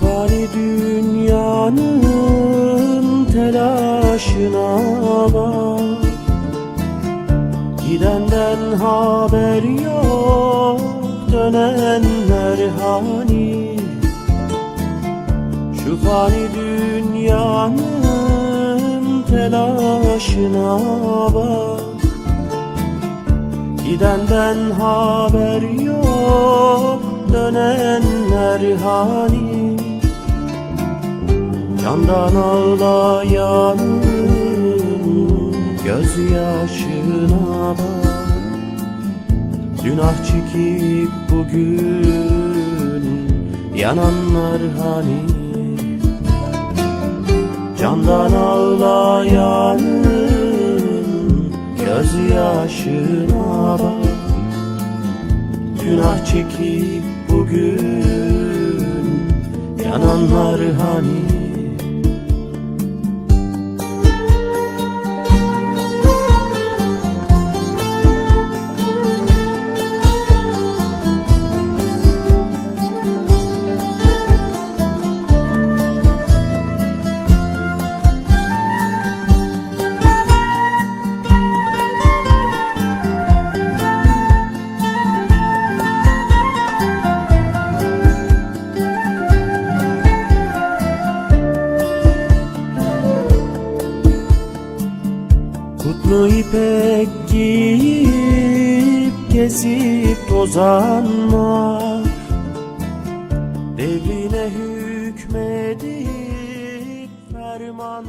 Fani dünyanın telaşına bak. Gidenden haber yok dönenler hani Şu fani dünyanın telaşına bak. Gidenden haber yok dönenler hani Yandan ağlayanın gözyaşına bak. Günah çekip bugün yananlar hani? Candan ağlayanın gözyaşına bak. Günah çekip bugün yananlar hani Kutlu ipek giyip gezip tozanmak Devrine hükmedip ferman